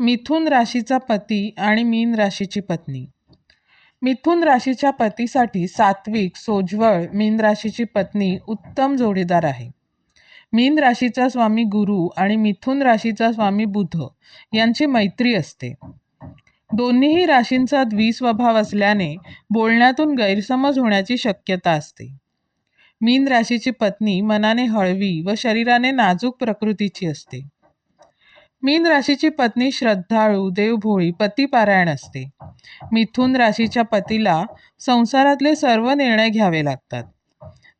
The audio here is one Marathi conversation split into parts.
मिथुन राशीचा पती आणि मीन राशीची पत्नी. मिथुन राशीच्या पतीसाठी सात्विक सोज्वळ मीन राशीची पत्नी उत्तम जोडीदार आहे. मीन राशीचा स्वामी गुरु आणि मिथुन राशीचा स्वामी बुध यांची मैत्री असते. दोन्हीही राशींचा द्विस्वभाव असल्याने बोलण्यातून गैरसमज होण्याची शक्यता असते. मीन राशीची पत्नी मनाने हळवी व शरीराने नाजूक प्रकृतीची असते. मीन राशीची पत्नी श्रद्धाळू देवभोळी पतिपारायण असते. मिथून राशीच्या पतीला संसारातले सर्व निर्णय घ्यावे लागतात.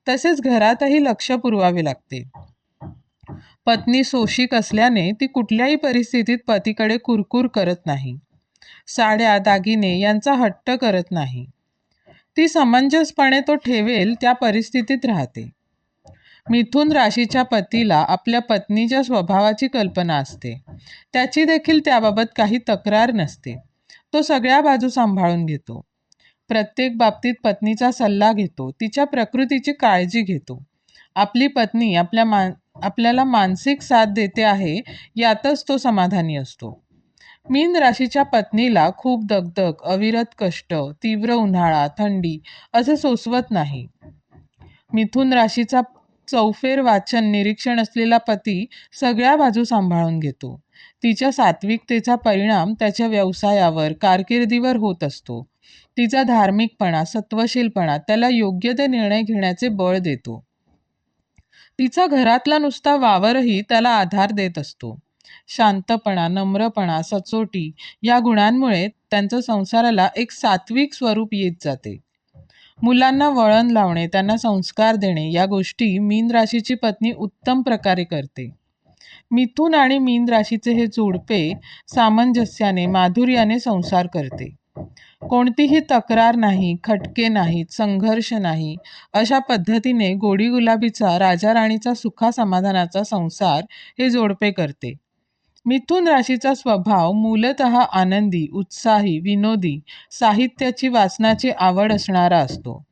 तसेच घरातही लक्ष पुरवावे लागते. पत्नी सोशिक असल्याने ती कुठल्याही परिस्थितीत पतीकडे कुरकुर करत नाही. साड्या दागिने यांचा हट्ट करत नाही. ती समंजसपणे तो ठेवेल त्या परिस्थितीत राहते. मिथुन राशीच्या पतीला आपल्या पत्नीच्या स्वभावाची कल्पना असते. त्याची देखील त्याबाबत काही तक्रार नसते. तो सगळ्या बाजू सांभाळून घेतो. प्रत्येक बाबतीत पत्नीचा सल्ला घेतो. तिच्या प्रकृतीची काळजी घेतो. आपली पत्नी आपल्या मान आपल्याला मानसिक साथ देते आहे यातच तो समाधानी असतो. मीन राशीच्या पत्नीला खूप दगदग अविरत कष्ट तीव्र उन्हाळा थंडी असे सोसवत नाही. मिथुन राशीचा चौफेर वाचन निरीक्षण असलेला पती सगळ्या बाजू सांभाळून घेतो. तिच्या सात्विकतेचा परिणाम त्याच्या व्यवसायावर कारकिर्दीवर होत असतो. तिचा धार्मिकपणा सत्वशीलपणा त्याला योग्य ते निर्णय घेण्याचे बळ देतो. तिचा घरातला नुसता वावरही त्याला आधार देत असतो. शांतपणा नम्रपणा सचोटी या गुणांमुळे त्यांच्या संसाराला एक सात्विक स्वरूप येत जाते. मुलांना वळण लावणे त्यांना संस्कार देणे या गोष्टी मीन राशीची पत्नी उत्तम प्रकारे करते. मिथुन आणि मीन राशीचे हे जोडपे सामंजस्याने माधुर्याने संसार करते. कोणतीही तक्रार नाही खटके नाहीत संघर्ष नाही अशा पद्धतीने गोडी गुलाबीचा राजा राणीचा सुखा समाधानाचा संसार हे जोडपे करते. मिथुन राशीचा स्वभाव मूलत आनंदी उत्साही विनोदी साहित्याची वाचनाची आवड असणारा असतो.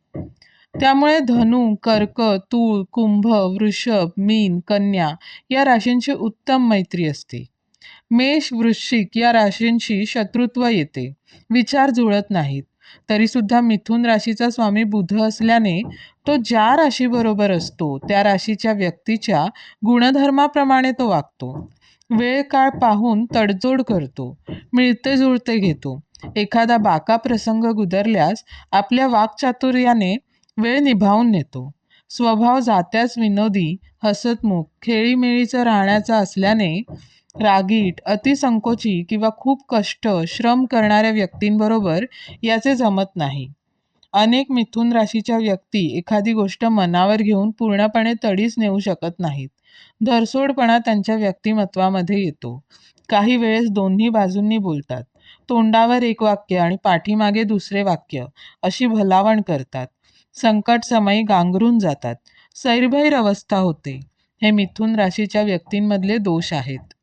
त्यामुळे धनु कर्क तूळ कुंभ वृषभ मीन कन्या या राशींची उत्तम मैत्री असते. मेष वृश्चिक या राशींशी शत्रुत्व येते. विचार जुळत नाहीत. तरी सुद्धा मिथुन राशीचा स्वामी बुध असल्याने तो ज्या राशीबरोबर असतो त्या राशीच्या व्यक्तीच्या गुणधर्माप्रमाणे तो वागतो. वेळ काळ पाहून तडजोड करतो मिळते जुळते घेतो. एखादा बाका प्रसंग गुदरल्यास आपल्या वाकचातुर्याने वेळ निभावून नेतो. स्वभाव जात्याच विनोदी हसतमुख खेळीमेळीचं राहण्याचा असल्याने रागीट अतिसंकोची किंवा खूप कष्ट श्रम करणाऱ्या व्यक्तींबरोबर याचे जमत नाही. अनेक मिथुन राशीच्या व्यक्ती एखादी गोष्ट मनावर घेऊन पूर्णपणे तडीच नेऊ शकत नाहीत. धरसोडपणा त्यांच्या व्यक्तिमत्वामध्ये येतो. काही वेळेस दोन्ही बाजूंनी बोलतात. तोंडावर एक वाक्य आणि पाठीमागे दुसरे वाक्य अशी भलावण करतात. संकट समयी गांगरून जातात. सैरभैर अवस्था होते. हे मिथुन राशीच्या व्यक्तींमधले दोष आहेत.